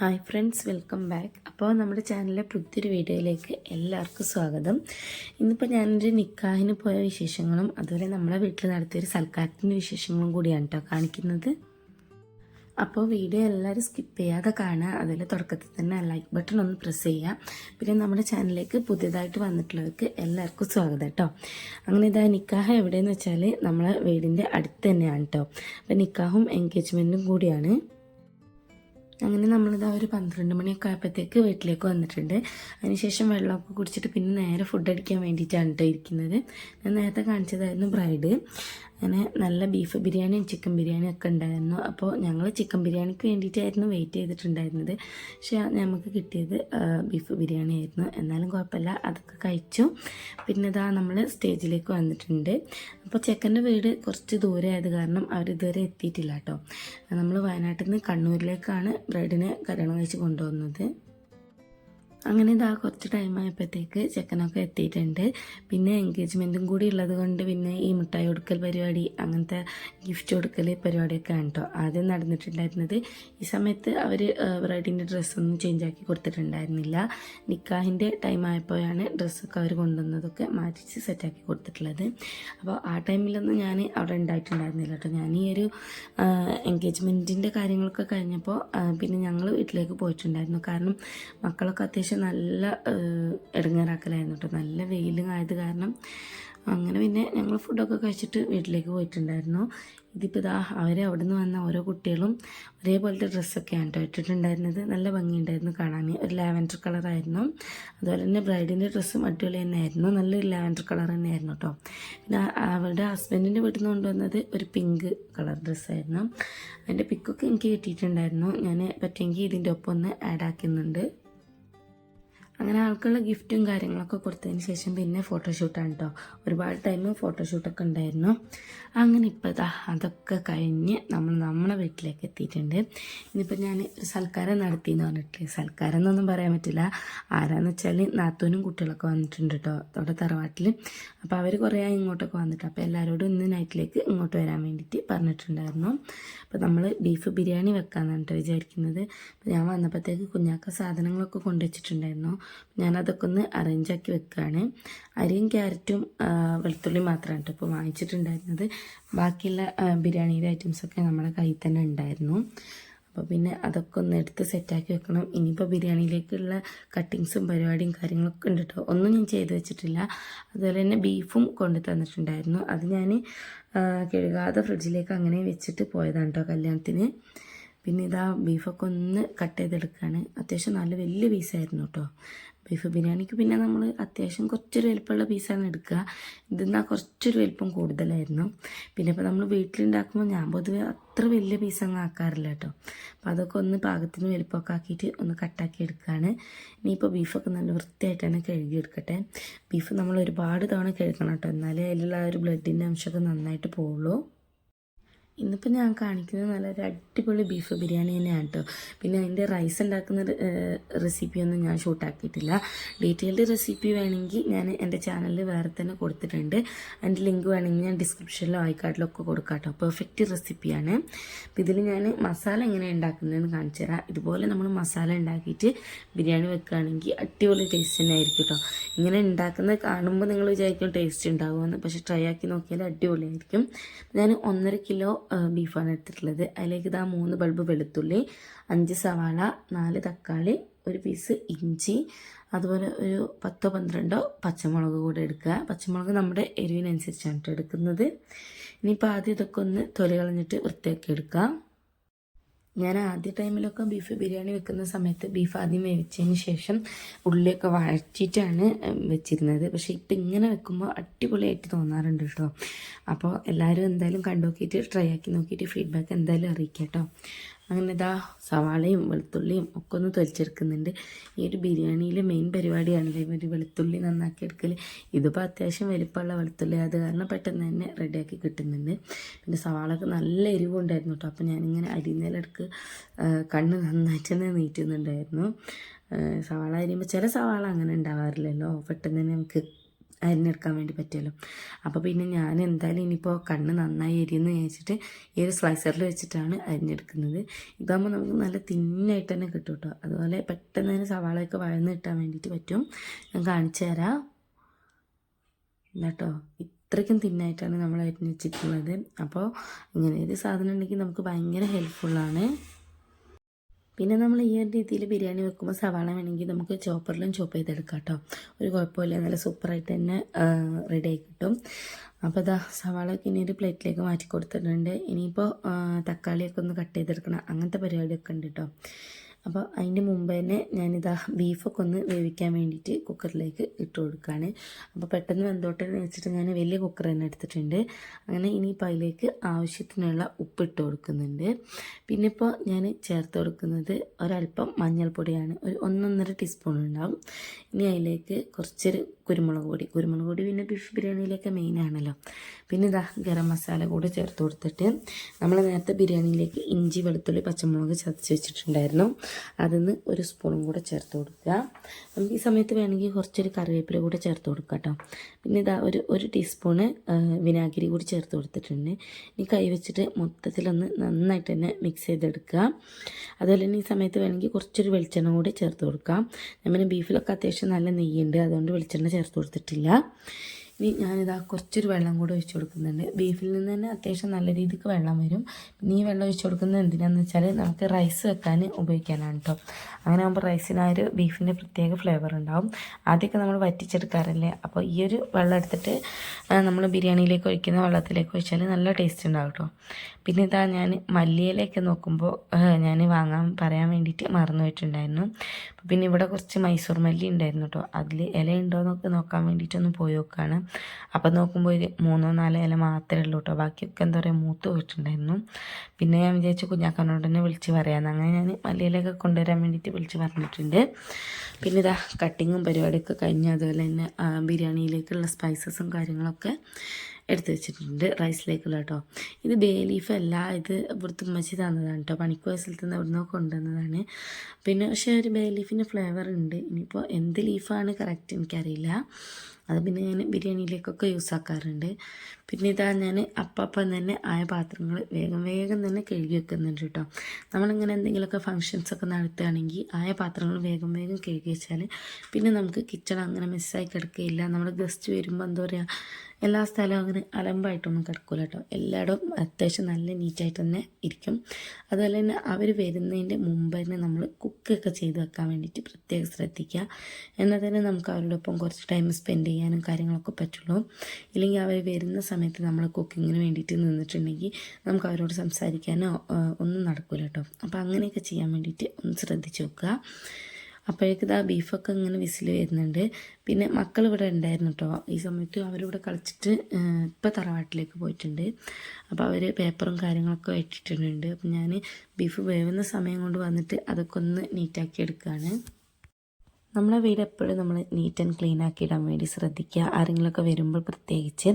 Hi friends welcome back. അപ്പോൾ നമ്മുടെ ചാനലിലെ പുതിയൊരു വീഡിയോയിലേക്ക് എല്ലാവർക്കും സ്വാഗതം. ഇന്നിപ്പോൾ ഞാനൊരു നിക്കാഹിന് പോയ വിശേഷങ്ങളും അതുപോലെ നമ്മളെ വീട്ടിൽ നടത്തിയൊരു സൽക്കാരത്തിന്റെ വിശേഷങ്ങളും കൂടിയാണ് കേട്ടോ കാണിക്കുന്നത്. അപ്പോൾ വീഡിയോ എല്ലാവരും സ്കിപ്പ് ചെയ്യാതെ കാണുക അതുപോലെ തുടക്കത്തിൽ തന്നെ ലൈക്ക് ബട്ടൺ ഒന്ന് പ്രസ് ചെയ്യുക. പിന്നെ നമ്മുടെ ചാനലിലേക്ക് പുതിയതായിട്ട് വന്നിട്ടുള്ളവർക്ക് എല്ലാവർക്കും സ്വാഗതം കേട്ടോ അങ്ങനെ ഇതാ നിക്കാഹ് എവിടെയെന്ന് വെച്ചാൽ നമ്മളെ വീടിന്റെ അടുത്ത് തന്നെയാണ് കേട്ടോ അപ്പോൾ നിക്കാഹും എൻഗേജ്മെന്റും കൂടിയാണ്. അങ്ങനെ നമ്മളിതാ ഒരു പന്ത്രണ്ട് മണിയൊക്കെ ആയപ്പോഴത്തേക്ക് വീട്ടിലേക്ക് വന്നിട്ടുണ്ട്. അതിനുശേഷം വെള്ളമൊക്കെ കുടിച്ചിട്ട് പിന്നെ നേരെ ഫുഡ് അടിക്കാൻ വേണ്ടിയിട്ടാണ് കേട്ടോ ഇരിക്കുന്നത്. ഞാൻ നേരത്തെ കാണിച്ചതായിരുന്നു ബ്രൈഡ്. അങ്ങനെ നല്ല ബീഫ് ബിരിയാണിയും ചിക്കൻ ബിരിയാണിയും ഒക്കെ ഉണ്ടായിരുന്നു. അപ്പോൾ ഞങ്ങൾ ചിക്കൻ ബിരിയാണിക്ക് വേണ്ടിയിട്ടായിരുന്നു വെയിറ്റ് ചെയ്തിട്ടുണ്ടായിരുന്നത്. പക്ഷേ നമുക്ക് കിട്ടിയത് ബീഫ് ബിരിയാണി ആയിരുന്നു. എന്നാലും കുഴപ്പമില്ല. അതൊക്കെ കഴിച്ചു. പിന്നെ ഇതാ നമ്മൾ സ്റ്റേജിലേക്ക് വന്നിട്ടുണ്ട്. അപ്പോൾ ചെക്കന്റെ വീട് കുറച്ച് ദൂരെ ആയത് കാരണം അവരിതുവരെ എത്തിയിട്ടില്ല കേട്ടോ. നമ്മൾ വയനാട്ടിൽ നിന്ന് കണ്ണൂരിലേക്കാണ് ബ്രെഡിനെ കല്യാണം കഴിച്ച് കൊണ്ടുവന്നത്. അങ്ങനെ ഇതാ കുറച്ച് ടൈം ആയപ്പോഴത്തേക്ക് ചെക്കനൊക്കെ എത്തിയിട്ടുണ്ട്. പിന്നെ എൻഗേജ്മെന്റും കൂടി ഉള്ളത് കൊണ്ട് പിന്നെ ഈ മിഠായി കൊടുക്കൽ പരിപാടി അങ്ങനത്തെ ഗിഫ്റ്റ് കൊടുക്കൽ പരിപാടിയൊക്കെ ആണ് കേട്ടോ ആദ്യം നടന്നിട്ടുണ്ടായിരുന്നത്. ഈ സമയത്ത് അവർ ബ്രൈഡിന്റെ ഡ്രസ്സൊന്നും ചേഞ്ച് ആക്കി കൊടുത്തിട്ടുണ്ടായിരുന്നില്ല. നിക്കാഹിന്റെ ടൈം ആയപ്പോഴാണ് ഡ്രസ്സൊക്കെ അവർ കൊണ്ടുവന്നതൊക്കെ മാറ്റിച്ച് സെറ്റാക്കി കൊടുത്തിട്ടുള്ളത്. അപ്പോൾ ആ ടൈമിലൊന്നും ഞാൻ അവിടെ ഉണ്ടായിട്ടുണ്ടായിരുന്നില്ല കേട്ടോ ഞാൻ ഈ ഒരു എൻഗേജ്മെന്റിന്റെ കാര്യങ്ങളൊക്കെ കഴിഞ്ഞപ്പോൾ പിന്നെ ഞങ്ങൾ വീട്ടിലേക്ക് പോയിട്ടുണ്ടായിരുന്നു. കാരണം മക്കളൊക്കെ അത്യാവശ്യം നല്ല ഇടങ്ങേറാക്കലായിരുന്നു കേട്ടോ നല്ല വെയിലും ആയത് കാരണം അങ്ങനെ പിന്നെ ഞങ്ങൾ ഫുഡൊക്കെ കഴിച്ചിട്ട് വീട്ടിലേക്ക് പോയിട്ടുണ്ടായിരുന്നു. ഇതിപ്പോൾ ഇതാ അവരെ അവിടെ നിന്ന് വന്ന ഓരോ കുട്ടികളും ഒരേപോലത്തെ ഡ്രസ്സൊക്കെയാണ് കേട്ടോ ഇട്ടിട്ടുണ്ടായിരുന്നത്. നല്ല ഭംഗിയുണ്ടായിരുന്നു കാണാൻ. ഒരു ലാവൻഡർ കളറായിരുന്നു. അതുപോലെ തന്നെ ബ്രൈഡിന്റെ ഡ്രസ്സും അടിപൊളി തന്നെയായിരുന്നു. നല്ലൊരു ലാവൻഡർ കളർ തന്നെയായിരുന്നു കേട്ടോ പിന്നെ അവരുടെ ഹസ്ബൻഡിന്റെ വീട്ടിൽ നിന്ന് കൊണ്ടുവന്നത് ഒരു പിങ്ക് കളർ ഡ്രസ്സായിരുന്നു. അതിന്റെ പിക്കൊക്കെ എനിക്ക് കിട്ടിയിട്ടുണ്ടായിരുന്നു. ഞാൻ പറ്റുമെങ്കിൽ ഇതിന്റെ ഒപ്പം ഒന്ന് ആഡ് ആക്കുന്നുണ്ട്. അങ്ങനെ ആൾക്കുള്ള ഗിഫ്റ്റും കാര്യങ്ങളൊക്കെ കൊടുത്തതിന് ശേഷം പിന്നെ ഫോട്ടോഷൂട്ടാണ് കേട്ടോ ഒരുപാട് ടൈം ഫോട്ടോഷൂട്ടൊക്കെ ഉണ്ടായിരുന്നു. അങ്ങനെ ഇപ്പോൾ അതൊക്കെ കഴിഞ്ഞ് നമ്മൾ നമ്മളെ വീട്ടിലേക്ക് എത്തിയിട്ടുണ്ട്. ഇനിയിപ്പോൾ ഞാൻ ഒരു സൽക്കാരം നടത്തി എന്ന് പറഞ്ഞിട്ട് സൽക്കാരം എന്നൊന്നും പറയാൻ പറ്റില്ല. ആരാന്ന് വെച്ചാൽ നാത്തൂനും കുട്ടികളൊക്കെ വന്നിട്ടുണ്ട് കേട്ടോ അവിടെ തറവാട്ടിൽ അപ്പോൾ അവർ കുറേ ഇങ്ങോട്ടൊക്കെ വന്നിട്ട് അപ്പോൾ എല്ലാവരോടും ഇന്ന് നൈറ്റിലേക്ക് ഇങ്ങോട്ട് വരാൻ വേണ്ടിയിട്ട് പറഞ്ഞിട്ടുണ്ടായിരുന്നു. അപ്പോൾ നമ്മൾ ബീഫ് ബിരിയാണി വെക്കാമെന്നാണ് കേട്ടോ വിചാരിക്കുന്നത്. ഞാൻ വന്നപ്പോഴത്തേക്ക് കുഞ്ഞാക്ക സാധനങ്ങളൊക്കെ കൊണ്ടുവച്ചിട്ടുണ്ടായിരുന്നു. ഞാനതൊക്കെ ഒന്ന് അറേഞ്ച് ആക്കി വെക്കുകയാണ് അരിയും ക്യാരറ്റും വെളുത്തുള്ളി മാത്രമാണ് കേട്ടോ ഇപ്പോൾ വാങ്ങിച്ചിട്ടുണ്ടായിരുന്നത്. ബാക്കിയുള്ള ബിരിയാണിയുടെ ഐറ്റംസൊക്കെ നമ്മുടെ കയ്യിൽ തന്നെ ഉണ്ടായിരുന്നു. അപ്പോൾ പിന്നെ അതൊക്കെ ഒന്ന് എടുത്ത് സെറ്റാക്കി വെക്കണം. ഇനിയിപ്പോൾ ബിരിയാണിയിലേക്കുള്ള കട്ടിങ്സും പരിപാടിയും കാര്യങ്ങളൊക്കെ ഉണ്ട് കേട്ടോ ഒന്നും ഞാൻ ചെയ്ത് വെച്ചിട്ടില്ല. അതുപോലെ തന്നെ ബീഫും കൊണ്ടു തന്നിട്ടുണ്ടായിരുന്നു. അത് ഞാൻ കഴുകാതെ ഫ്രിഡ്ജിലേക്ക് അങ്ങനെ വെച്ചിട്ട് പോയതാണ് കേട്ടോ കല്യാണത്തിന്. പിന്നെ ഇതാ ബീഫൊക്കെ ഒന്ന് കട്ട് ചെയ്തെടുക്കുകയാണ് അത്യാവശ്യം നല്ല വലിയ പീസായിരുന്നു കേട്ടോ ബീഫ് ബിരിയാണിക്ക് പിന്നെ നമ്മൾ അത്യാവശ്യം കുറച്ചൊരു വലിപ്പമുള്ള പീസാണ് എടുക്കുക. ഇതെന്നാൽ കുറച്ചൊരു വലിപ്പം കൂടുതലായിരുന്നു. പിന്നെ ഇപ്പോൾ നമ്മൾ വീട്ടിലുണ്ടാക്കുമ്പോൾ ഞാൻ പൊതുവെ അത്ര വലിയ പീസൊന്നും ആക്കാറില്ല കേട്ടോ അപ്പോൾ അതൊക്കെ ഒന്ന് പാകത്തിന് വലിപ്പമൊക്കെ ആക്കിയിട്ട് ഒന്ന് കട്ടാക്കി എടുക്കുകയാണ് ഇനിയിപ്പോൾ ബീഫൊക്കെ നല്ല വൃത്തിയായിട്ടാണ് കഴുകി കഴുകിയെടുക്കട്ടെ ബീഫ് നമ്മൾ ഒരുപാട് തവണ കഴുകണം കേട്ടോ എന്നാലേ അതിലുള്ള ആ ഒരു ബ്ലഡിന്റെ അംശമൊക്കെ നന്നായിട്ട് പോവുള്ളൂ. ഇന്നിപ്പോൾ ഞാൻ കാണിക്കുന്നത് നല്ലൊരു അടിപൊളി ബീഫ് ബിരിയാണി തന്നെയാണ് കേട്ടോ പിന്നെ അതിന്റെ റൈസ് ഉണ്ടാക്കുന്ന റെസിപ്പിയൊന്നും ഞാൻ ഷൂട്ടാക്കിയിട്ടില്ല ഡീറ്റെയിൽഡ് റെസിപ്പി വേണമെങ്കിൽ ഞാൻ എന്റെ ചാനലിൽ വേറെ തന്നെ കൊടുത്തിട്ടുണ്ട്. അതിന്റെ ലിങ്ക് വേണമെങ്കിൽ ഞാൻ ഡിസ്ക്രിപ്ഷനിലോ ഐക്കാർഡിലോ ഒക്കെ കൊടുക്കാം കേട്ടോ പെർഫെക്റ്റ് റെസിപ്പിയാണ് അപ്പോൾ ഇതിൽ ഞാൻ മസാല എങ്ങനെ ഉണ്ടാക്കുന്നതെന്ന് കാണിച്ചു തരാം. ഇതുപോലെ നമ്മൾ മസാല ഉണ്ടാക്കിയിട്ട് ബിരിയാണി വെക്കുകയാണെങ്കിൽ അടിപൊളി ടേസ്റ്റ് തന്നെ ആയിരിക്കും കേട്ടോ ഇങ്ങനെ ഉണ്ടാക്കുന്നത് കാണുമ്പോൾ നിങ്ങൾ വിചാരിക്കും ടേസ്റ്റ് ഉണ്ടാകുമെന്ന് പക്ഷേ ട്രൈ ആക്കി നോക്കിയാൽ അടിപൊളിയായിരിക്കും. ഞാൻ ഒന്നര കിലോ ബീഫാണ് എടുത്തിട്ടുള്ളത്. അതിലേക്ക് ഇതാ മൂന്ന് ബൾബ് വെളുത്തുള്ളി അഞ്ച് സവാള നാല് തക്കാളി ഒരു പീസ് ഇഞ്ചി അതുപോലെ ഒരു പത്തോ പന്ത്രണ്ടോ പച്ചമുളക് കൂടെ എടുക്കുക. പച്ചമുളക് നമ്മുടെ എരിവിനനുസരിച്ചാണ് എടുക്കുന്നത്. ഇനിയിപ്പോൾ ആദ്യം ഇതൊക്കെ ഒന്ന് തൊലി കളഞ്ഞിട്ട് വൃത്തിയാക്കി എടുക്കുക ഞാൻ ആദ്യ ടൈമിലൊക്കെ ബീഫ് ബിരിയാണി വെക്കുന്ന സമയത്ത് ബീഫ് ആദ്യം വേവിച്ചതിന് ശേഷം ഉള്ളിയൊക്കെ വഴറ്റിയിട്ടാണ് വെച്ചിരുന്നത്. പക്ഷേ ഇപ്പം ഇങ്ങനെ വെക്കുമ്പോൾ അടിപൊളിയായിട്ട് തോന്നാറുണ്ട് കേട്ടോ അപ്പോൾ എല്ലാവരും എന്തായാലും കണ്ടു നോക്കിയിട്ട് ട്രൈ ആക്കി നോക്കിയിട്ട് ഫീഡ്ബാക്ക് എന്തായാലും അറിയിക്കാം കേട്ടോ അങ്ങനെ ഇതാ സവാളയും വെളുത്തുള്ളിയും ഒക്കെ ഒന്ന് തൊലിച്ചെടുക്കുന്നുണ്ട്. ഈ ഒരു ബിരിയാണിയിലെ മെയിൻ പരിപാടിയാണല്ലേ ഒരു വെളുത്തുള്ളി നന്നാക്കി എടുക്കൽ ഇതിപ്പോൾ അത്യാവശ്യം വലിപ്പമുള്ള വെളുത്തുള്ളി അത് കാരണം പെട്ടെന്ന് തന്നെ റെഡിയാക്കി കിട്ടുന്നുണ്ട്. പിന്നെ സവാളൊക്കെ നല്ല എരിവുണ്ടായിരുന്നു കേട്ടോ അപ്പോൾ ഞാനിങ്ങനെ അരിനേലെടുക്ക് കണ്ണ് നന്നായിട്ട് തന്നെ നീറ്റുന്നുണ്ടായിരുന്നു. സവാള അരിയുമ്പോൾ ചില സവാള അങ്ങനെ ഉണ്ടാവാറില്ലല്ലോ. പെട്ടെന്ന് തന്നെ നമുക്ക് അരിഞ്ഞെടുക്കാൻ വേണ്ടി പറ്റുമല്ലോ. അപ്പോൾ പിന്നെ ഞാൻ എന്തായാലും ഇനിയിപ്പോൾ കണ്ണ് നന്നായി എരിയെന്ന് വിചാരിച്ചിട്ട് ഈ ഒരു സ്ലൈസറിൽ വെച്ചിട്ടാണ് അരിഞ്ഞെടുക്കുന്നത് ഇതാകുമ്പോൾ നമുക്ക് നല്ല തിന്നായിട്ട് തന്നെ കിട്ടും കേട്ടോ. അതുപോലെ പെട്ടെന്ന് തന്നെ സവാളയൊക്കെ വഴന്ന് കിട്ടാൻ വേണ്ടിയിട്ട് പറ്റും. ഞാൻ കാണിച്ചു തരാം. കേട്ടോ ഇത്രയ്ക്കും തിന്നായിട്ടാണ് നമ്മൾ അരിഞ്ഞ് വെച്ചിട്ടുള്ളത്. അപ്പോൾ ഇങ്ങനെ ഒരു സാധനം ഉണ്ടെങ്കിൽ നമുക്ക് ഭയങ്കര ഹെൽപ്ഫുള്ളാണ് പിന്നെ നമ്മൾ ഈ ഒരു രീതിയിൽ ബിരിയാണി വെക്കുമ്പോൾ സവാള വേണമെങ്കിൽ നമുക്ക് ചോപ്പറിലും ചോപ്പ് ചെയ്തെടുക്കാം കേട്ടോ ഒരു കുഴപ്പമില്ല നല്ല സൂപ്പറായിട്ട് തന്നെ റെഡി ആയി കിട്ടും. അപ്പോൾ ഇതാ സവാളയൊക്കെ ഇനി ഒരു പ്ലേറ്റിലേക്ക് മാറ്റി കൊടുത്തിട്ടുണ്ട് ഇനിയിപ്പോൾ തക്കാളിയൊക്കെ ഒന്ന് കട്ട് ചെയ്തെടുക്കണം. അങ്ങനത്തെ പരിപാടിയൊക്കെ ഉണ്ട് കേട്ടോ അപ്പോൾ അതിന്റെ മുമ്പ് തന്നെ ഞാനിതാ ബീഫൊക്കെ ഒന്ന് വേവിക്കാൻ വേണ്ടിയിട്ട് കുക്കറിലേക്ക് ഇട്ട് കൊടുക്കുകയാണ് അപ്പോൾ പെട്ടെന്ന് വെന്തോട്ടെ എന്ന് വെച്ചിട്ട് ഞാൻ വലിയ കുക്കർ തന്നെ എടുത്തിട്ടുണ്ട്. അങ്ങനെ ഇനിയിപ്പോൾ അതിലേക്ക് ആവശ്യത്തിനുള്ള ഉപ്പ് ഇട്ട് കൊടുക്കുന്നുണ്ട്. പിന്നെ ഇപ്പോൾ ഞാൻ ചേർത്ത് കൊടുക്കുന്നത് ഒരല്പം മഞ്ഞൾപ്പൊടിയാണ്. ഒരു ഒന്നൊന്നര ടീസ്പൂൺ ഉണ്ടാവും. ഇനി അതിലേക്ക് കുറച്ചൊരു കുരുമുളക് പൊടി. കുരുമുളക് പൊടി പിന്നെ ബീഫ് ബിരിയാണിയിലൊക്കെ മെയിൻ ആണല്ലോ. പിന്നെ ഇതാ ഗരം മസാല കൂടെ ചേർത്ത് കൊടുത്തിട്ട് നമ്മൾ നേരത്തെ ബിരിയാണിയിലേക്ക് ഇഞ്ചി വെളുത്തുള്ളി പച്ചമുളക് ചതച്ച് വെച്ചിട്ടുണ്ടായിരുന്നു. അതിന്ന് ഒരു സ്പൂണും കൂടെ ചേർത്ത് കൊടുക്കുക. നമുക്ക് ഈ സമയത്ത് വേണമെങ്കിൽ കുറച്ചൊരു കറിവേപ്പില കൂടെ ചേർത്ത് കൊടുക്കുക കേട്ടോ. പിന്നെ ഇതാ ഒരു ഒരു ടീസ്പൂണ് വിനാഗിരി കൂടി ചേർത്ത് കൊടുത്തിട്ടുണ്ട്. ഇനി കൈ വെച്ചിട്ട് മൊത്തത്തിലൊന്ന് നന്നായിട്ട് തന്നെ മിക്സ് ചെയ്തെടുക്കുക. അതുപോലെ തന്നെ ഈ സമയത്ത് വേണമെങ്കിൽ കുറച്ചൊരു വെളിച്ചെണ്ണ കൂടി ചേർത്ത് കൊടുക്കാം. പിന്നെ ബീഫിലൊക്കെ അത്യാവശ്യം നല്ല നെയ്യുണ്ട്. അതുകൊണ്ട് വെളിച്ചെണ്ണ ചേർത്ത് കൊടുത്തിട്ടില്ല. ഇനി ഞാനിതാ കുറച്ചൊരു വെള്ളം കൂടെ ഒഴിച്ചു കൊടുക്കുന്നുണ്ട്. ബീഫിൽ നിന്ന് തന്നെ അത്യാവശ്യം നല്ല രീതിക്ക് വെള്ളം വരും. പിന്നെ ഈ വെള്ളം ഒഴിച്ചു കൊടുക്കുന്നത് എന്തിനാന്ന് വെച്ചാൽ നമുക്ക് റൈസ് വെക്കാൻ ഉപയോഗിക്കാനാണ് കേട്ടോ അങ്ങനെ ആകുമ്പോൾ റൈസിന് ആ ഒരു ബീഫിന്റെ പ്രത്യേക ഫ്ലേവർ ഉണ്ടാവും. ആദ്യമൊക്കെ നമ്മൾ വറ്റിച്ചെടുക്കാറില്ലേ? അപ്പോൾ ഈ ഒരു വെള്ളം എടുത്തിട്ട് നമ്മൾ ബിരിയാണിയിലേക്ക് ഒഴിക്കുന്ന വെള്ളത്തിലേക്ക് ഒഴിച്ചാൽ നല്ല ടേസ്റ്റ് ഉണ്ടാവും കേട്ടോ പിന്നെ ഇതാ ഞാൻ മല്ലിയിലേക്ക് നോക്കുമ്പോൾ ഞാൻ വാങ്ങാൻ പറയാൻ വേണ്ടിയിട്ട് മറന്നു പോയിട്ടുണ്ടായിരുന്നു. പിന്നെ ഇവിടെ കുറച്ച് മൈസൂർ മല്ലി ഉണ്ടായിരുന്നു കേട്ടോ അതിൽ ഇല ഉണ്ടോ എന്നൊക്കെ നോക്കാൻ വേണ്ടിയിട്ടൊന്ന് പോയി നോക്കുകയാണ് അപ്പം നോക്കുമ്പോൾ ഒരു മൂന്നോ നാലോ ഇല മാത്രമേ ഉള്ളൂ കേട്ടോ ബാക്കിയൊക്കെ എന്താ പറയുക മൂത്ത് പോയിട്ടുണ്ടായിരുന്നു. പിന്നെ ഞാൻ വിചാരിച്ചു കുഞ്ഞാക്കനോട് തന്നെ വിളിച്ച് പറയാമെന്ന് അങ്ങനെ ഞാൻ മല്ലിയിലൊക്കെ കൊണ്ടുവരാൻ വേണ്ടിയിട്ട് വിളിച്ച് പറഞ്ഞിട്ടുണ്ട്. പിന്നെ ഇതാ കട്ടിങ്ങും പരിപാടിയൊക്കെ കഴിഞ്ഞ് അതുപോലെ തന്നെ ബിരിയാണിയിലേക്കുള്ള സ്പൈസസും കാര്യങ്ങളൊക്കെ എടുത്ത് വെച്ചിട്ടുണ്ട് റൈസിലേക്കുള്ള കേട്ടോ ഇത് ബേ ലീഫ് അല്ല ഇത് ഇവിടുത്തെ ഉമ്മച്ചി തന്നതാണ് കേട്ടോ പണിക്കോയ സ്ഥലത്ത് നിന്ന് ഇവിടുന്ന് കൊണ്ടുവന്നതാണ്. പിന്നെ പക്ഷേ ഒരു ബേ ലീഫിന്റെ ഫ്ലേവർ ഉണ്ട്. ഇനിയിപ്പോൾ എന്ത് ലീഫാണ് കറക്റ്റ് എനിക്കറിയില്ല. അത് പിന്നെ ഞാൻ ബിരിയാണിയിലേക്കൊക്കെ യൂസ് ആക്കാറുണ്ട്. പിന്നെ ഇതാ ഞാൻ അപ്പം തന്നെ ആയ പാത്രങ്ങൾ വേഗം വേഗം തന്നെ കഴുകി വെക്കുന്നുണ്ട് കേട്ടോ. നമ്മളിങ്ങനെ എന്തെങ്കിലുമൊക്കെ ഫങ്ഷൻസൊക്കെ നടത്തുകയാണെങ്കിൽ ആയ പാത്രങ്ങൾ വേഗം വേഗം കഴുകി വെച്ചാൽ പിന്നെ നമുക്ക് കിച്ചൺ അങ്ങനെ മിസ്സായി കിടക്കുകയില്ല. നമ്മൾ ഗസ്റ്റ് വരുമ്പോൾ എന്താ പറയുക എല്ലാ സ്ഥലവും അങ്ങനെ അലമ്പായിട്ടൊന്നും കിടക്കില്ല കേട്ടോ. എല്ലായിടവും അത്യാവശ്യം നല്ല നീറ്റായിട്ട് തന്നെ ഇരിക്കും. അതുപോലെ തന്നെ അവർ വരുന്നതിന്റെ മുമ്പ് തന്നെ നമ്മൾ കുക്കൊക്കെ ചെയ്ത് വെക്കാൻ വേണ്ടിയിട്ട് പ്രത്യേകം ശ്രദ്ധിക്കുക. എന്നാൽ തന്നെ നമുക്ക് അവരുടെ ഒപ്പം കുറച്ച് ടൈം സ്പെൻഡ് ചെയ്യാനും കാര്യങ്ങളൊക്കെ പറ്റുള്ളൂ. ഇല്ലെങ്കിൽ അവർ വരുന്ന സമയത്ത് നമ്മൾ കുക്കിങ്ങിന് വേണ്ടിയിട്ട് നിന്നിട്ടുണ്ടെങ്കിൽ നമുക്ക് അവരോട് സംസാരിക്കാനോ ഒന്നും നടക്കില്ല കേട്ടോ അപ്പോൾ അങ്ങനെയൊക്കെ ചെയ്യാൻ വേണ്ടിയിട്ട് ഒന്ന് ശ്രദ്ധിച്ച് നോക്കുക. അപ്പോഴേക്ക് ഇതാ ബീഫൊക്കെ ഇങ്ങനെ വിസിൽ വരുന്നുണ്ട്. പിന്നെ മക്കൾ ഇവിടെ ഉണ്ടായിരുന്നു കേട്ടോ ഈ സമയത്ത് അവരിവിടെ കളിച്ചിട്ട് ഇപ്പോൾ തറവാട്ടിലേക്ക് പോയിട്ടുണ്ട്. അപ്പോൾ അവർ പേപ്പറും കാര്യങ്ങളൊക്കെ വെച്ചിട്ടുണ്ട് അപ്പം ഞാൻ ബീഫ് വേവുന്ന സമയം കൊണ്ട് വന്നിട്ട് അതൊക്കെ ഒന്ന് നീറ്റാക്കി എടുക്കുകയാണ് നമ്മളെ വീട് എപ്പോഴും നമ്മൾ നീറ്റ് ആൻഡ് ക്ലീൻ ആക്കി ഇടാൻ വേണ്ടി ശ്രദ്ധിക്കുക. ആരെങ്കിലുമൊക്കെ വരുമ്പോൾ പ്രത്യേകിച്ച്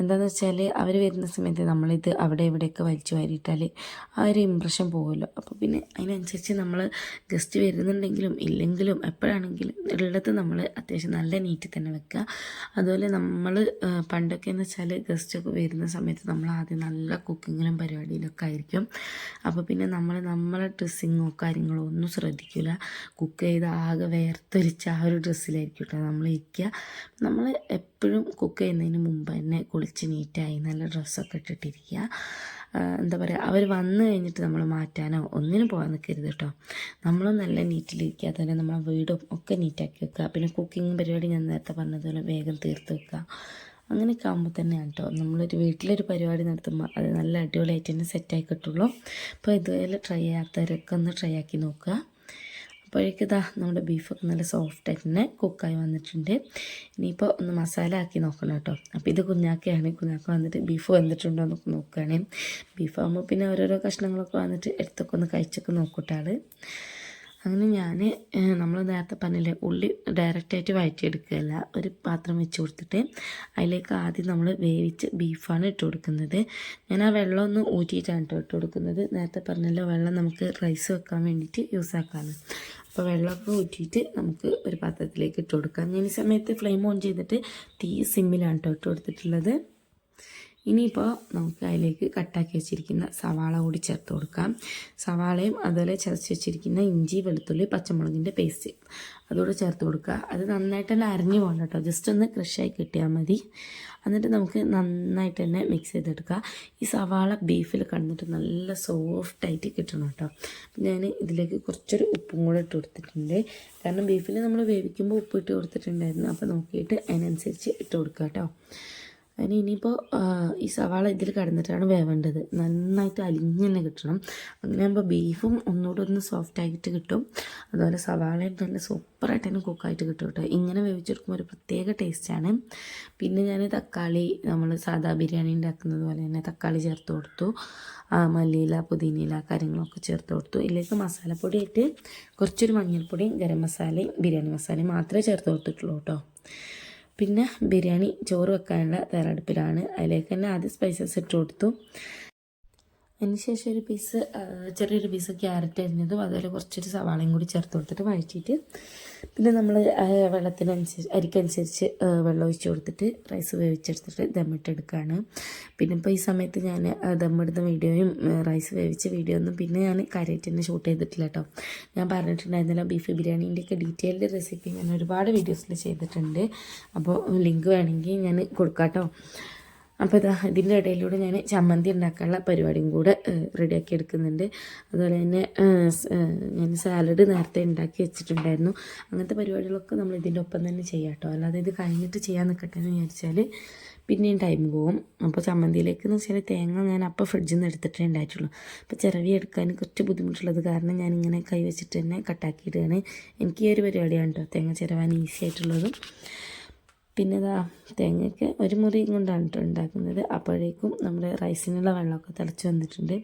എന്താണെന്ന് വെച്ചാൽ അവർ വരുന്ന സമയത്ത് നമ്മളിത് അവിടെ ഇവിടെയൊക്കെ വലിച്ചു വാരിയിട്ടാൽ ആ ഒരു ഇമ്പ്രഷൻ പോകുമല്ലോ അപ്പോൾ പിന്നെ അതിനനുസരിച്ച് നമ്മൾ ഗസ്റ്റ് വരുന്നുണ്ടെങ്കിലും ഇല്ലെങ്കിലും എപ്പോഴാണെങ്കിലും ഉള്ളത് നമ്മൾ അത്യാവശ്യം നല്ല നീറ്റിൽ തന്നെ വെക്കുക. അതുപോലെ നമ്മൾ പണ്ടൊക്കെ എന്ന് വെച്ചാൽ ഗസ്റ്റൊക്കെ വരുന്ന സമയത്ത് നമ്മൾ ആദ്യം നല്ല കുക്കിങ്ങിലും പരിപാടിയിലൊക്കെ ആയിരിക്കും. അപ്പോൾ പിന്നെ നമ്മൾ നമ്മളെ ഡ്രസ്സിങ്ങോ കാര്യങ്ങളോ ഒന്നും ശ്രദ്ധിക്കില്ല കുക്ക് ചെയ്ത് ആകെ വേർ തൊലിച്ച ആ ഒരു ഡ്രസ്സിലായിരിക്കും കേട്ടോ നമ്മൾ ഇരിക്കുക നമ്മൾ എപ്പോഴും കുക്ക് ചെയ്യുന്നതിന് മുമ്പ് തന്നെ കുളിച്ച് നീറ്റായി നല്ല ഡ്രസ്സൊക്കെ ഇട്ടിട്ടിരിക്കുക എന്താ പറയുക അവർ വന്നു കഴിഞ്ഞിട്ട് നമ്മൾ മാറ്റാനോ ഒന്നിനും പോകാൻ നിൽക്കരുത് കേട്ടോ. നമ്മളും നല്ല നീറ്റിലിരിക്കുക തന്നെ നമ്മളെ വീടും ഒക്കെ നീറ്റാക്കി വെക്കുക പിന്നെ കുക്കിംഗ് പരിപാടി ഞാൻ നേരത്തെ പറഞ്ഞതുപോലെ വേഗം തീർത്ത് വെക്കുക അങ്ങനെയൊക്കെ ആകുമ്പോൾ തന്നെയാണ് കേട്ടോ. നമ്മളൊരു വീട്ടിലൊരു പരിപാടി നടത്തുമ്പോൾ അത് നല്ല അടിപൊളിയായിട്ട് തന്നെ സെറ്റായി കിട്ടുള്ളൂ. അപ്പോൾ ഇതുപോലെ ട്രൈ ചെയ്യാത്തവരൊക്കെ ഒന്ന് ട്രൈ ആക്കി നോക്കുക അപ്പോഴേക്ക് ഇതാ നമ്മുടെ ബീഫൊക്കെ നല്ല സോഫ്റ്റായിട്ട് തന്നെ കുക്കായി വന്നിട്ടുണ്ട്. ഇനിയിപ്പോൾ ഒന്ന് മസാല ആക്കി നോക്കണം കേട്ടോ. അപ്പോൾ ഇത് കുഞ്ഞാക്കയാണ്. കുഞ്ഞാക്ക വന്നിട്ട് ബീഫ് വന്നിട്ടുണ്ടോ എന്നൊക്കെ നോക്കുകയാണ് ബീഫ് ആകുമ്പോൾ പിന്നെ ഓരോരോ കഷ്ണങ്ങളൊക്കെ വന്നിട്ട് എടുത്തൊക്കെ ഒന്ന് കഴിച്ചൊക്കെ നോക്കൂട്ടാൾ അങ്ങനെ ഞാൻ നമ്മൾ നേരത്തെ പറഞ്ഞില്ലേ ഉള്ളി ഡയറക്റ്റായിട്ട് വഴറ്റിയെടുക്കുകയല്ല. ഒരു പാത്രം വെച്ച് കൊടുത്തിട്ട് അതിലേക്ക് ആദ്യം നമ്മൾ വേവിച്ച് ബീഫാണ് ഇട്ട് കൊടുക്കുന്നത്. ഞാൻ ആ വെള്ളം ഒന്ന് ഊറ്റിയിട്ടാണ് കേട്ടോ ഇട്ട് കൊടുക്കുന്നത്. നേരത്തെ പറഞ്ഞല്ലോ വെള്ളം നമുക്ക് റൈസ് വെക്കാൻ വേണ്ടിയിട്ട് യൂസ് ആക്കാണ് അപ്പോൾ വെള്ളമൊക്കെ ഊറ്റിയിട്ട് നമുക്ക് ഒരു പാത്രത്തിലേക്ക് ഇട്ട് കൊടുക്കാം. ഞാൻ ഈ സമയത്ത് ഫ്ലെയിം ഓൺ ചെയ്തിട്ട് തീ സിമ്മിലാണ് കേട്ടോ ഇട്ട് കൊടുത്തിട്ടുള്ളത്. ഇനിയിപ്പോൾ നമുക്ക് അതിലേക്ക് കട്ടാക്കി വെച്ചിരിക്കുന്ന സവാള കൂടി ചേർത്ത് കൊടുക്കാം. സവാളയും അതുപോലെ ചതച്ച് വെച്ചിരിക്കുന്ന ഇഞ്ചി വെളുത്തുള്ളി പച്ചമുളകിന്റെ പേസ്റ്റ് അതുകൂടെ ചേർത്ത് കൊടുക്കുക. അത് നന്നായിട്ട് തന്നെ അരിഞ്ഞു പോകണം കേട്ടോ. ജസ്റ്റ് ഒന്ന് ക്രഷായി കിട്ടിയാൽ മതി. എന്നിട്ട് നമുക്ക് നന്നായിട്ട് തന്നെ മിക്സ് ചെയ്തെടുക്കുക ഈ സവാള ബീഫിൽ കണ്ടിട്ട് നല്ല സോഫ്റ്റായിട്ട് കിട്ടണം കേട്ടോ. ഞാൻ ഇതിലേക്ക് കുറച്ചൊരു ഉപ്പും കൂടെ ഇട്ട് കൊടുത്തിട്ടുണ്ട്. കാരണം ബീഫിൽ നമ്മൾ വേവിക്കുമ്പോൾ ഉപ്പ് ഇട്ട് കൊടുത്തിട്ടുണ്ടായിരുന്നു. അപ്പോൾ നോക്കിയിട്ട് അതിനനുസരിച്ച് ഇട്ട് കൊടുക്കുക കേട്ടോ. അതിന് ഇനിയിപ്പോൾ ഈ സവാള ഇതിൽ കടന്നിട്ടാണ് വേവേണ്ടത്. നന്നായിട്ട് അലിഞ്ഞ് തന്നെ കിട്ടണം. അങ്ങനെ ആകുമ്പോൾ ബീഫും ഒന്നുകൂടെ ഒന്ന് സോഫ്റ്റ് ആയിട്ട് കിട്ടും. അതുപോലെ സവാളയും തന്നെ സൂപ്പറായിട്ട് തന്നെ കുക്കായിട്ട് കിട്ടും കേട്ടോ. ഇങ്ങനെ വേവിച്ചെടുക്കുമ്പോൾ ഒരു പ്രത്യേക ടേസ്റ്റാണ് പിന്നെ ഞാൻ തക്കാളി നമ്മൾ സാധാ ബിരിയാണി ഉണ്ടാക്കുന്നത് പോലെ തന്നെ തക്കാളി ചേർത്ത് കൊടുത്തു. മല്ലിയില പുതിനയില കാര്യങ്ങളൊക്കെ ചേർത്ത് കൊടുത്തു. ഇതിലേക്ക് മസാലപ്പൊടിയായിട്ട് കുറച്ചൊരു മഞ്ഞൾപ്പൊടിയും ഗരം മസാലയും ബിരിയാണി മസാലയും മാത്രമേ ചേർത്ത് കൊടുത്തിട്ടുള്ളൂ കേട്ടോ. പിന്നെ ബിരിയാണി ചോറ് വെക്കാനുള്ള തയ്യാറെടുപ്പിലാണ്. അതിലേക്ക് തന്നെ ആദ്യം സ്പൈസസ് ഇട്ട് കൊടുത്തു. അതിന് ശേഷം ഒരു പീസ് ചെറിയൊരു പീസ് ക്യാരറ്റ് അരിഞ്ഞതും അതുപോലെ കുറച്ചൊരു സവാളയും കൂടി ചേർത്ത് കൊടുത്തിട്ട് വഴറ്റിയിട്ട് പിന്നെ നമ്മൾ വെള്ളത്തിനനുസരിച്ച് അരിക്കനുസരിച്ച് വെള്ളം ഒഴിച്ച് കൊടുത്തിട്ട് റൈസ് വേവിച്ചെടുത്തിട്ട് ദമ്മിട്ടെടുക്കുകയാണ് പിന്നെ ഇപ്പോൾ ഈ സമയത്ത് ഞാൻ ദമ്മിടുന്ന വീഡിയോയും റൈസ് വേവിച്ച വീഡിയോ ഒന്നും പിന്നെ ഞാൻ കാര്യമായിട്ട് തന്നെ ഷൂട്ട് ചെയ്തിട്ടില്ല കേട്ടോ ഞാൻ പറഞ്ഞിട്ടുണ്ടായിരുന്നില്ല ബീഫ് ബിരിയാണീന്റെയൊക്കെ ഡീറ്റെയിൽഡ് റെസിപ്പി ഞാൻ ഒരുപാട് വീഡിയോസിൽ ചെയ്തിട്ടുണ്ട്. അപ്പോൾ ലിങ്ക് വേണമെങ്കിൽ ഞാൻ കൊടുക്കാം കേട്ടോ അപ്പോൾ ഇതാ ഇതിന്റെ ഇടയിലൂടെ ഞാൻ ചമ്മന്തി ഉണ്ടാക്കാനുള്ള പരിപാടിയും കൂടെ റെഡിയാക്കി എടുക്കുന്നുണ്ട്. അതുപോലെ തന്നെ ഞാൻ സാലഡ് നേരത്തെ ഉണ്ടാക്കി വെച്ചിട്ടുണ്ടായിരുന്നു. അങ്ങനത്തെ പരിപാടികളൊക്കെ നമ്മൾ ഇതിന്റെ ഒപ്പം തന്നെ ചെയ്യാം കേട്ടോ. അല്ലാതെ ഇത് കഴിഞ്ഞിട്ട് ചെയ്യാൻ നിൽക്കട്ടെ എന്ന് വിചാരിച്ചാൽ പിന്നെയും ടൈം പോകും അപ്പോൾ ചമ്മന്തിയിലേക്ക് എന്ന് വെച്ചാൽ തേങ്ങ ഞാൻ അപ്പോൾ ഫ്രിഡ്ജിൽ നിന്ന് എടുത്തിട്ടേ ഉണ്ടായിട്ടുള്ളൂ. അപ്പോൾ ചിരവി എടുക്കാൻ കുറച്ച് ബുദ്ധിമുട്ടുള്ളത് കാരണം ഞാനിങ്ങനെ കൈ വെച്ചിട്ട് തന്നെ കട്ടാക്കിയിടുകയാണ് എനിക്ക് ഈ ഒരു പരിപാടിയാണ് കേട്ടോ തേങ്ങ ചിരവാൻ ഈസി ആയിട്ടുള്ളതും. പിന്നെ ഇതാ തേങ്ങയ്ക്ക് ഒരു മുറി കൊണ്ടാണ് കേട്ടോ ഉണ്ടാക്കുന്നത്. അപ്പോഴേക്കും നമ്മുടെ റൈസിനുള്ള വെള്ളമൊക്കെ തിളച്ച് വന്നിട്ടുണ്ട്.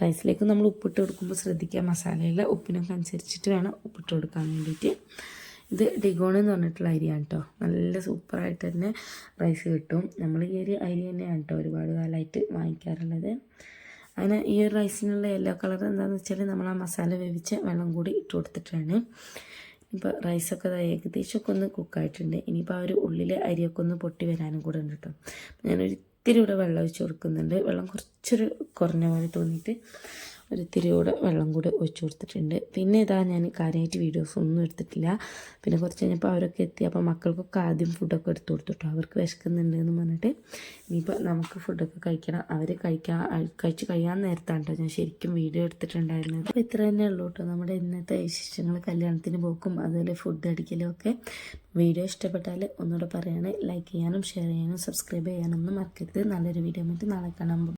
റൈസിലേക്ക് നമ്മൾ ഉപ്പിട്ട് കൊടുക്കുമ്പോൾ ശ്രദ്ധിക്കുക. മസാലയിൽ ഉപ്പിനൊക്കെ അനുസരിച്ചിട്ട് വേണം ഉപ്പിട്ട് കൊടുക്കാൻ വേണ്ടിയിട്ട്. ഇത് ഡിഗോൺ എന്ന് പറഞ്ഞിട്ടുള്ള അരിയാണ് കേട്ടോ നല്ല സൂപ്പറായിട്ട് തന്നെ റൈസ് കിട്ടും. നമ്മൾ ഈ ഒരു അരി തന്നെയാണ് കേട്ടോ ഒരുപാട് കാലമായിട്ട് വാങ്ങിക്കാറുള്ളത്. അങ്ങനെ ഈ ഒരു റൈസിനുള്ള യെല്ലോ കളർ എന്താണെന്ന് വെച്ചാൽ നമ്മൾ ആ മസാല വേവിച്ച് വെള്ളം കൂടി ഇട്ട് കൊടുത്തിട്ടാണ്. ഇപ്പോൾ റൈസൊക്കെ ഏകദേശമൊക്കെ ഒന്ന് കുക്കായിട്ടുണ്ട് ഇനിയിപ്പോൾ ആ ഒരു ഉള്ളിലെ അരിയൊക്കെ ഒന്ന് പൊട്ടി വരാനും കൂടെ ഉണ്ട് കേട്ടോ ഞാനൊരു ഇത്തിരി കൂടെ വെള്ളം ഒഴിച്ച് കൊടുക്കുന്നുണ്ട്. വെള്ളം കുറച്ചൊരു കുറഞ്ഞ പോലെ തോന്നിയിട്ട് ഒരു ഇത്തിരി കൂടെ വെള്ളം കൂടെ ഒഴിച്ചു കൊടുത്തിട്ടുണ്ട്. പിന്നെ ഇതാ ഞാൻ കാര്യമായിട്ട് വീഡിയോസ് ഒന്നും എടുത്തിട്ടില്ല. പിന്നെ കുറച്ച് കഴിഞ്ഞപ്പോൾ അവരൊക്കെ എത്തി. അപ്പോൾ മക്കൾക്കൊക്കെ ആദ്യം ഫുഡൊക്കെ എടുത്തു കൊടുത്തിട്ടോ. അവർക്ക് വിശക്കുന്നുണ്ട് എന്ന് പറഞ്ഞിട്ട് ഇനിയിപ്പോൾ നമുക്ക് ഫുഡൊക്കെ കഴിക്കണം. അവർ കഴിക്കാൻ കഴിച്ച് കഴിയാൻ നേരത്താണ് ഞാൻ ശരിക്കും വീഡിയോ എടുത്തിട്ടുണ്ടായിരുന്നത്. അപ്പോൾ ഇത്ര തന്നെ ഉള്ളൂ കേട്ടോ. നമ്മുടെ ഇന്നത്തെ വിശേഷങ്ങൾ. കല്യാണത്തിന് പോക്കും അതുപോലെ ഫുഡ് അടിക്കലും ഒക്കെ. വീഡിയോ ഇഷ്ടപ്പെട്ടാൽ ഒന്നുകൂടെ പറയുകയാണ് ലൈക്ക് ചെയ്യാനും ഷെയർ ചെയ്യാനും സബ്സ്ക്രൈബ് ചെയ്യാനൊന്നും മറക്കരുത്. നല്ലൊരു വീഡിയോ മറ്റും നാളെ